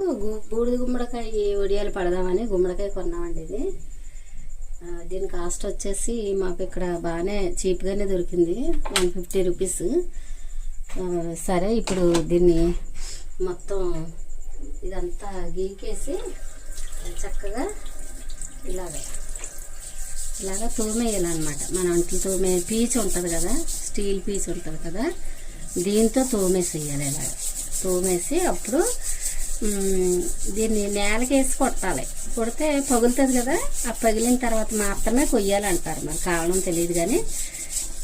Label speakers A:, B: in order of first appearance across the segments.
A: గు- బూడిద గుమ్మడికాయ వడియాలు పడదామని గుమ్మడికాయ కొన్నామండి ఇది. దీని కాస్ట్ వచ్చేసి మాకు ఇక్కడ బాగానే చీప్గానే దొరికింది. One fifty rupees. సరే ఇప్పుడు దీన్ని మొత్తం ఇదంతా గీకేసి చక్కగా ఇలాగ ఇలాగ తోమేయాలన్నమాట. మన అంట్లు తోమే పీచు ఉంటుంది కదా స్టీల్ పీచు ఉంటుంది కదా దీంతో తోమేసేయాలి ఇలాగ. తోమేసి అప్పుడు దీన్ని నేలకేసి కొట్టాలి. కొడితే పగులుతుంది కదా ఆ పగిలిన తర్వాత మాత్రమే కొయ్యాలంటారు. మరి కారణం తెలియదు కానీ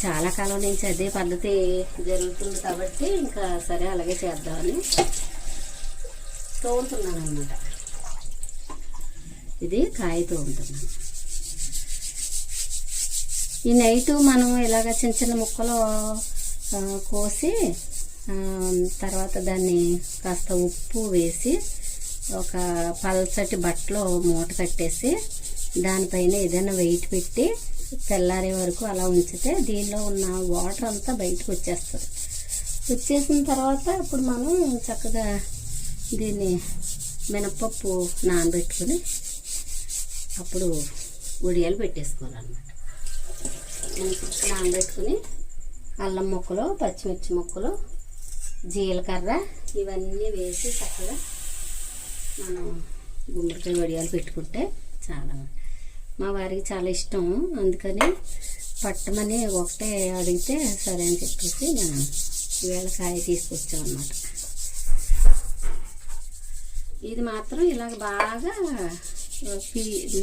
A: చాలా కాలం నుంచి అదే పద్ధతి జరుగుతుంది కాబట్టి ఇంకా సరే అలాగే చేద్దామని తోముతున్నాను అనమాట ఇది కాయతో ఉంటున్నాను ఈ నైట్ మనం ఇలాగ చిన్న చిన్న ముక్కలు కోసి తర్వాత దాన్ని కాస్త ఉప్పు వేసి ఒక పల్సటి బట్టలో మూట కట్టేసి దానిపైన ఏదైనా వెయిట్ పెట్టి తెల్లారే వరకు అలా ఉంచితే దీనిలో ఉన్న వాటర్ అంతా బయటకు వచ్చేస్తుంది. వచ్చేసిన తర్వాత అప్పుడు మనం చక్కగా దీన్ని మినపప్పు నానబెట్టుకొని అప్పుడు ఉడియాలు పెట్టేసుకోవాలన్నమాట. నానబెట్టుకుని అల్లం ముక్కలు పచ్చిమిర్చి ముక్కలు జీలకర్ర ఇవన్నీ వేసి చక్కగా మనం గుమ్మడికాయ వడియాలు పెట్టుకుంటే చాలా మా వారికి చాలా ఇష్టం. అందుకని పట్టమని ఒకటే అడిగితే సరే అని చెప్పేసి నేను ఈవేళ కాయ తీసుకొచ్చామన్నమాట ఇది మాత్రం ఇలాగ బాగా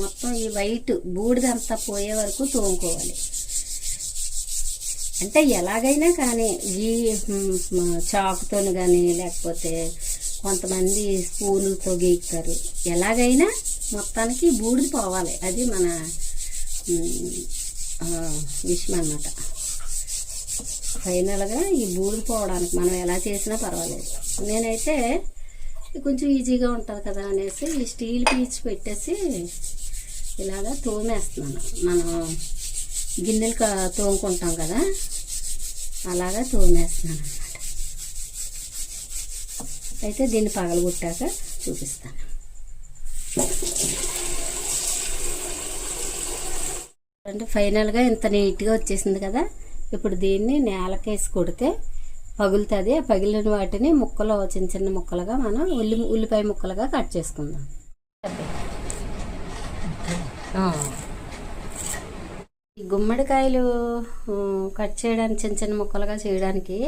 A: మొత్తం ఈ వైట్ బూడిదంతా పోయే వరకు తోముకోవాలి. అంటే ఎలాగైనా కానీ ఈ చాకుతో కానీ లేకపోతే కొంతమంది స్పూన్లతో గీకుతారు. ఎలాగైనా మొత్తానికి బూడిది పోవాలి. అది మన విషయం అన్నమాట. ఫైనల్గా ఈ బూడిది పోవడానికి మనం ఎలా చేసినా పర్వాలేదు. నేనైతే కొంచెం ఈజీగా ఉంటుంది కదా అనేసి ఈ స్టీల్ పీచ్ పెట్టేసి ఇలాగా తోమేస్తున్నాను. మనం గిన్నెలు తోముకుంటాం కదా అలాగా తోమేస్తున్నాను అనమాట అయితే దీన్ని పగలగొట్టాక చూపిస్తాను. అంటే ఫైనల్గా ఇంత నీట్గా వచ్చేసింది కదా. ఇప్పుడు దీన్ని నేలకేసి కొడితే పగులుతుంది. ఆ పగిలిన వాటిని ముక్కలు చిన్న చిన్న ముక్కలుగా మనం ఉల్లి ఉల్లిపాయ ముక్కలుగా కట్ చేసుకుందాం. గుమ్మడికాయలు కట్ చేయడానికి చిన్న చిన్న ముక్కలుగా చేయడానికి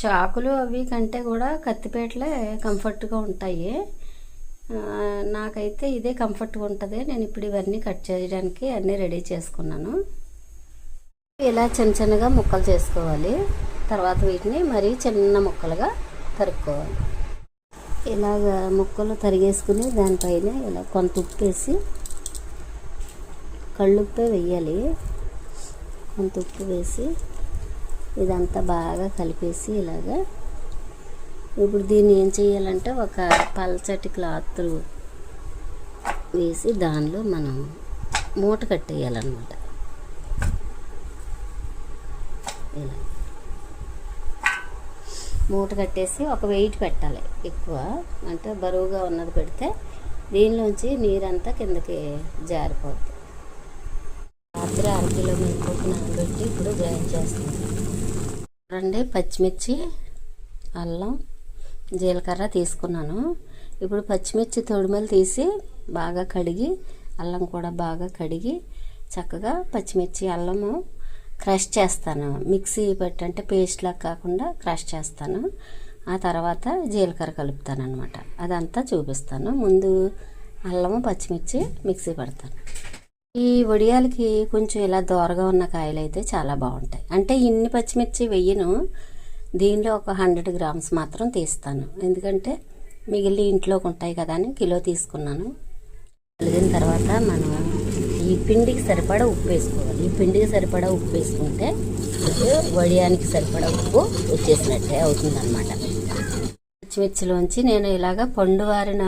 A: చాకులు అవి కంటే కూడా కత్తిపేటలే కంఫర్ట్గా ఉంటాయి. నాకైతే ఇదే కంఫర్ట్గా ఉంటుంది. నేను ఇప్పుడు ఇవన్నీ కట్ చేయడానికి అన్నీ రెడీ చేసుకున్నాను. ఇలా చిన్న చిన్నగా ముక్కలు చేసుకోవాలి. తర్వాత వీటిని మరీ చిన్న ముక్కలుగా తరుక్కోవాలి. ఇలాగ ముక్కలు తరిగేసుకుని దానిపైన ఇలా కొంత ఉప్పు వేసి కళ్ళుప్పే వెయ్యాలి కొంత ఉప్పు వేసి ఇదంతా బాగా కలిపేసి ఇలాగా ఇప్పుడు దీన్ని ఏం చేయాలంటే ఒక పల్చటి క్లాత్లు వేసి దానిలో మనం మూట కట్టేయాలన్నమాట. ఇలా. మూట కట్టేసి ఒక వెయిట్ పెట్టాలి ఎక్కువ. అంటే బరువుగా ఉన్నది పెడితే దీనిలోంచి నీరంతా కిందకి జారిపోతుంది రాత్రి అర కిలో నానబెట్టి ఇప్పుడు గ్రైండ్ చేస్తాను చూడండి పచ్చిమిర్చి అల్లం జీలకర్ర తీసుకున్నాను. ఇప్పుడు పచ్చిమిర్చి తొడిమలు తీసి బాగా కడిగి అల్లం కూడా బాగా కడిగి చక్కగా పచ్చిమిర్చి అల్లము క్రష్ చేస్తాను. మిక్సీ పెట్టి అంటే పేస్ట్లా కాకుండా క్రష్ చేస్తాను. ఆ తర్వాత జీలకర్ర కలుపుతాను అనమాట అదంతా చూపిస్తాను. ముందు అల్లము పచ్చిమిర్చి మిక్సీ పెడతాను. ఈ వడియాలకి కొంచెం ఇలా దోరగా ఉన్న కాయలు అయితే చాలా బాగుంటాయి. అంటే ఇన్ని పచ్చిమిర్చి వెయ్యను దీనిలో ఒక హండ్రెడ్ గ్రామ్స్ మాత్రం తీస్తాను. ఎందుకంటే మిగిలిన ఇంట్లోకి ఉంటాయి కదా అని కిలో తీసుకున్నాను. కలిగిన తర్వాత మనం ఈ పిండికి సరిపడా ఉప్పు వేసుకోవాలి. ఈ పిండికి సరిపడా ఉప్పు వేసుకుంటే వడియానికి సరిపడా ఉప్పు వచ్చేసినట్టే అవుతుందన్నమాట. పచ్చిమిర్చిలోంచి నేను ఇలాగ పండువారిన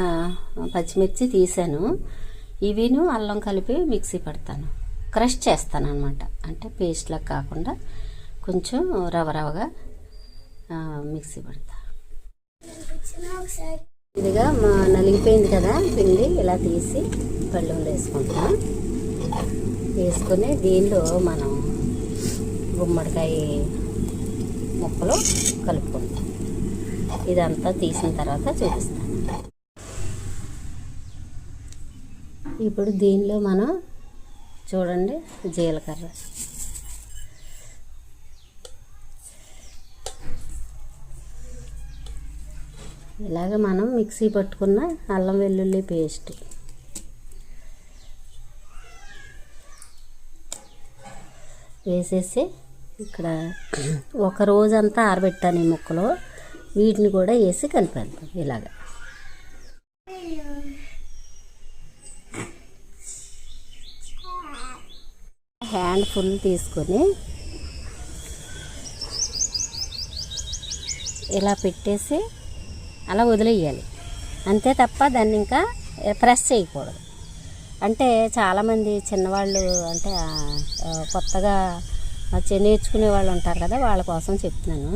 A: పచ్చిమిర్చి తీసాను. ఇవిను అల్లం కలిపి మిక్సీ పడతాను. క్రష్ చేస్తాను అనమాట అంటే పేస్ట్లా కాకుండా కొంచెం రవ రవగా మిక్సీ పడతా. ఇదిగా మా నలిగిపోయింది కదా పిండి ఇలా తీసి పళ్ళెంలో వేసుకుంటాం వేసుకొని దీనిలో మనం గుమ్మడికాయ ముక్కలు కలుపుకుంటాం. ఇదంతా తీసిన తర్వాత చూపిస్తాను. ఇప్పుడు దీనిలో మనం చూడండి జీలకర్ర. ఇలాగ మనం మిక్సీ పట్టుకున్న అల్లం వెల్లుల్లి పేస్ట్. వేసేసి ఇక్కడ ఒక రోజంతా ఆరబెట్టాను ఈ ముక్కలు. వీటిని కూడా వేసి కలిపేద్దాం ఇలాగ. హ్యాండ్ ఫుల్ తీసుకొని ఇలా పెట్టేసి అలా వదిలేయాలి. అంతే తప్ప దాన్ని ఇంకా ప్రెస్ చేయకూడదు. అంటే చాలామంది చిన్నవాళ్ళు అంటే కొత్తగా నేర్చుకునే వాళ్ళు ఉంటారు కదా వాళ్ళ కోసం చెప్తున్నాను.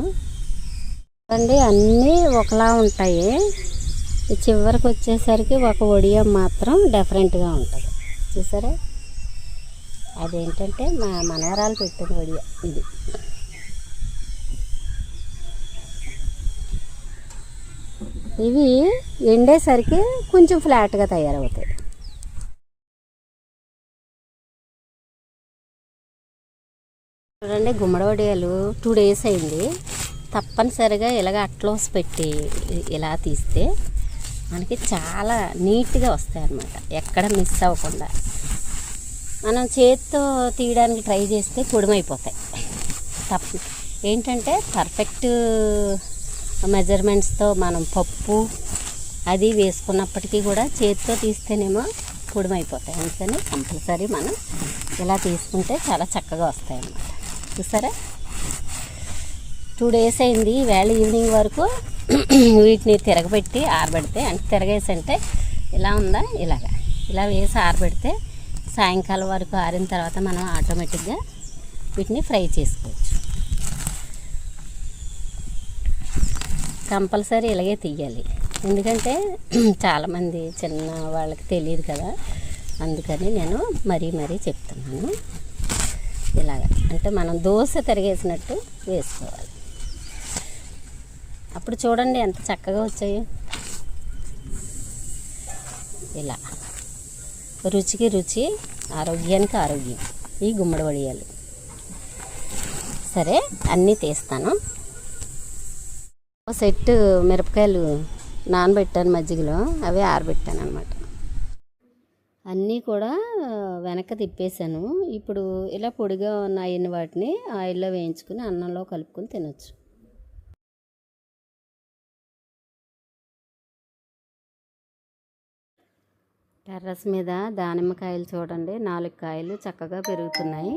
A: అండి అన్నీ ఒకలా ఉంటాయి. చివరికి వచ్చేసరికి ఒక ఒడియం మాత్రం డిఫరెంట్గా ఉంటుంది. చూసారా? అదేంటంటే మా మనవరాలు పెట్టిన వడియ ఇది. ఇవి ఎండేసరికి కొంచెం ఫ్లాట్గా తయారవుతాయి. చూడండి గుమ్మడి వడియాలు టూ డేస్ అయింది. తప్పనిసరిగా ఇలాగ అట్లోస్ పెట్టి ఇలా తీస్తే మనకి చాలా నీట్గా వస్తాయి అన్నమాట ఎక్కడ మిస్ అవ్వకుండా. మనం చేత్తో తీయడానికి ట్రై చేస్తే పొడిమైపోతాయి. తప్ప ఏంటంటే పర్ఫెక్ట్ మెజర్మెంట్స్తో మనం పప్పు అది వేసుకున్నప్పటికీ కూడా చేతితో తీస్తేనేమో పొడిమైపోతాయి. అందుకని కంపల్సరీ మనం ఇలా తీసుకుంటే చాలా చక్కగా వస్తాయి అన్నమాట చూసారా టూ డేస్ అయింది. వేళ ఈవినింగ్ వరకు వీటిని తిరగబెట్టి ఆరబెడితే అంటే తిరగేసి అంటే ఇలా ఉందా? ఇలాగా. ఇలా వేసి ఆరబెడితే సాయంకాలం వరకు ఆరిన తర్వాత మనం ఆటోమేటిక్గా వీటిని ఫ్రై చేసుకోవచ్చు. కంపల్సరీ ఇలాగే తీయాలి. ఎందుకంటే చాలామంది చిన్న వాళ్ళకి తెలియదు కదా. అందుకని నేను మరీ మరీ చెప్తున్నాను. ఇలాగ. అంటే మనం దోశ తిరిగేసినట్టు వేసుకోవాలి. అప్పుడు చూడండి ఎంత చక్కగా వచ్చాయో. ఇలా. రుచికి రుచి ఆరోగ్యానికి ఆరోగ్యం. ఈ గుమ్మడి వడియాలు. సరే అన్నీ తీస్తాను. ఒక సెట్ మిరపకాయలు నానబెట్టాను మజ్జిగలో అవి ఆరబెట్టాను అనమాట అన్నీ కూడా వెనక తిప్పేశాను. ఇప్పుడు ఇలా పొడిగా ఉన్న అయిన వాటిని ఆయిల్లో వేయించుకుని అన్నంలో కలుపుకొని తినొచ్చు. టెర్రస్ మీద దానిమ్మకాయలు చూడండి. నాలుగు కాయలు చక్కగా పెరుగుతున్నాయి.